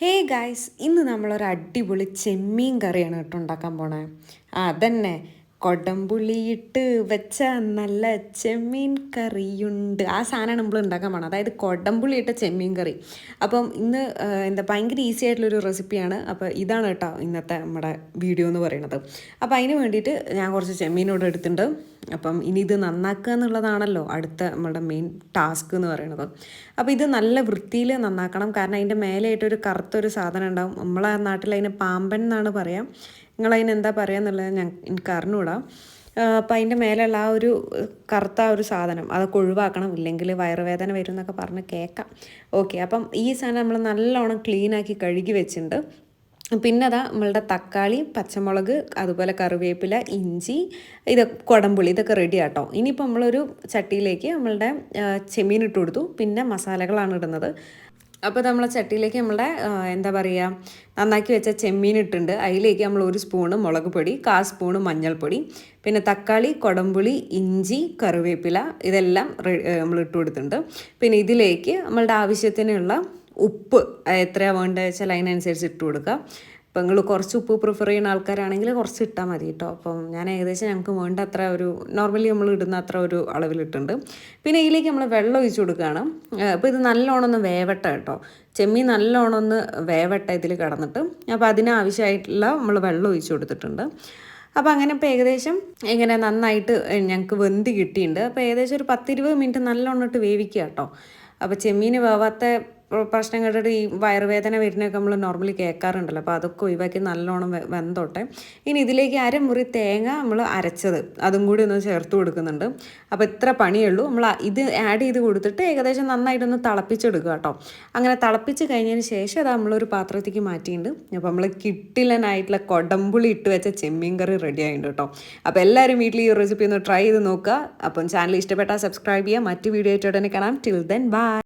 Hey guys ഇന്ന് നമ്മളൊരു അടിപൊളി ചെമ്മീൻ കറിയാണ് കേട്ടോ ഉണ്ടാക്കാൻ പോണേ. ആ അതന്നെ. കൊടംപുളിയിട്ട് വെച്ച നല്ല ചെമ്മീൻ കറിയുണ്ട്. ആ സാധനമാണ് നമ്മൾ ഉണ്ടാക്കാൻ പോണത്. അതായത് കൊടംപുളിയിട്ട ചെമ്മീൻ കറി. അപ്പം ഇന്ന് എന്താ ഭയങ്കര ഈസി ആയിട്ടുള്ളൊരു റെസിപ്പിയാണ്. അപ്പോൾ ഇതാണ് കേട്ടോ ഇന്നത്തെ നമ്മുടെ വീഡിയോ എന്ന് പറയുന്നത്. അപ്പോൾ അതിന് വേണ്ടിയിട്ട് ഞാൻ കുറച്ച് ചെമ്മീനോട് എടുത്തിട്ടുണ്ട്. അപ്പം ഇനി ഇത് നന്നാക്കുക എന്നുള്ളതാണല്ലോ അടുത്ത നമ്മുടെ മെയിൻ ടാസ്ക് എന്ന് പറയുന്നത്. അപ്പോൾ ഇത് നല്ല വൃത്തിയിൽ നന്നാക്കണം. കാരണം അതിന്റെ മേലെയായിട്ടൊരു കറുത്തൊരു സാധനം ഉണ്ടാവും. നമ്മളെ നാട്ടിൽ അതിന് പാമ്പൻ എന്നാണ് പറയാം. നിങ്ങളതിന് എന്താ പറയുക എന്നുള്ളത് ഞാൻ എനിക്ക് അറിഞ്ഞുകൂടാ. അപ്പം അതിന്റെ മേലുള്ള ആ ഒരു കറുത്ത ഒരു സാധനം അതൊക്കെ ഒഴിവാക്കണം. ഇല്ലെങ്കിൽ വയറുവേദന വരും എന്നൊക്കെ പറഞ്ഞ് കേൾക്കാം. ഓക്കെ അപ്പം ഈ സാധനം നമ്മൾ നല്ലോണം ക്ലീനാക്കി കഴുകി വെച്ചിട്ടുണ്ട്. പിന്നെ അതാ നമ്മളുടെ തക്കാളി പച്ചമുളക് അതുപോലെ കറിവേപ്പില ഇഞ്ചി ഇത് കുടംപുളി ഇതൊക്കെ റെഡി ആട്ടോ. ഇനിയിപ്പോൾ നമ്മളൊരു ചട്ടിയിലേക്ക് നമ്മളുടെ ചെമ്മീൻ ഇട്ട് കൊടുത്തു. പിന്നെ മസാലകളാണ് ഇടുന്നത്. അപ്പോൾ നമ്മൾ ചട്ടിയിലേക്ക് നമ്മളുടെ എന്താ പറയുക നന്നാക്കി വെച്ച ചെമ്മീൻ ഇട്ടുണ്ട് അതിലേക്ക് നമ്മൾ ഒരു സ്പൂണ് മുളക് പൊടി കാ സ്പൂണ് മഞ്ഞൾപ്പൊടി പിന്നെ തക്കാളി കൊടമ്പുളി ഇഞ്ചി കറിവേപ്പില ഇതെല്ലാം നമ്മൾ ഇട്ട് കൊടുത്തിട്ടുണ്ട്. പിന്നെ ഇതിലേക്ക് നമ്മളുടെ ആവശ്യത്തിനുള്ള ഉപ്പ് എത്രയാണ് വേണ്ടത് വെച്ചാൽ അതിനനുസരിച്ച് ഇട്ട് കൊടുക്കുക ഇപ്പം നിങ്ങൾ കുറച്ച് ഉപ്പ് പ്രിഫർ ചെയ്യുന്ന ആൾക്കാരാണെങ്കിൽ കുറച്ച് ഇട്ടാൽ മതി കേട്ടോ. അപ്പം ഞാൻ ഏകദേശം ഞങ്ങൾക്ക് വേണ്ട അത്ര ഒരു നോർമലി നമ്മൾ ഇടുന്ന അത്ര ഒരു അളവിലിട്ടുണ്ട്. പിന്നെ ഇതിലേക്ക് നമ്മൾ വെള്ളം ഒഴിച്ച് കൊടുക്കുകയാണ്. അപ്പോൾ ഇത് നല്ലോണം ഒന്ന് വേവട്ടെ കേട്ടോ. ചെമ്മീൻ നല്ലോണം ഒന്ന് വേവട്ടെ ഇതിൽ കിടന്നിട്ട്. അപ്പോൾ അതിനാവശ്യമായിട്ടുള്ള നമ്മൾ വെള്ളം ഒഴിച്ച് കൊടുത്തിട്ടുണ്ട്. അപ്പോൾ അങ്ങനെ ഇപ്പോൾ ഏകദേശം ഇങ്ങനെ നന്നായിട്ട് ഞങ്ങൾക്ക് വെന്ത് കിട്ടിയിട്ടുണ്ട്. അപ്പോൾ ഏകദേശം ഒരു പത്തിരുപത് മിനിറ്റ് നല്ലോണം ഇട്ട് വേവിക്കുക കേട്ടോ. അപ്പോൾ ചെമ്മീൻ വേവാത്ത പ്രശ്നം കേട്ടിട്ട് ഈ വയറുവേദന വരുന്നൊക്കെ നമ്മൾ നോർമലി കേൾക്കാറുണ്ടല്ലോ. അപ്പോൾ അതൊക്കെ ഒഴിവാക്കി നല്ലോണം വെന്തോട്ടെ. ഇനി ഇതിലേക്ക് അരമുറി തേങ്ങ നമ്മൾ അരച്ചത്. അതും കൂടി ഒന്ന് ചേർത്ത് കൊടുക്കുന്നുണ്ട്. അപ്പോൾ ഇത്ര പണിയുള്ളൂ. നമ്മൾ ഇത് ആഡ് ചെയ്ത് കൊടുത്തിട്ട് ഏകദേശം നന്നായിട്ടൊന്ന് തിളപ്പിച്ചെടുക്കുക കേട്ടോ. അങ്ങനെ തിളപ്പിച്ച് കഴിഞ്ഞതിന് ശേഷം അത് നമ്മളൊരു പാത്രത്തേക്ക് മാറ്റിയിട്ടുണ്ട്. അപ്പോൾ നമ്മൾ കിട്ടിലനായിട്ടുള്ള കൊടമ്പുളി ഇട്ട് വെച്ച ചെമ്മീൻ കറി റെഡി ആയിട്ടുണ്ട് കേട്ടോ. അപ്പോൾ എല്ലാവരും വീട്ടിൽ ഈ റെസിപ്പി ഒന്ന് ട്രൈ ചെയ്ത് നോക്കുക. അപ്പം ചാനൽ ഇഷ്ടപ്പെട്ടാൽ സബ്സ്ക്രൈബ് ചെയ്യുക. മറ്റ് വീഡിയോ ആയിട്ട് ഉടനെ കാണാം. Till then bye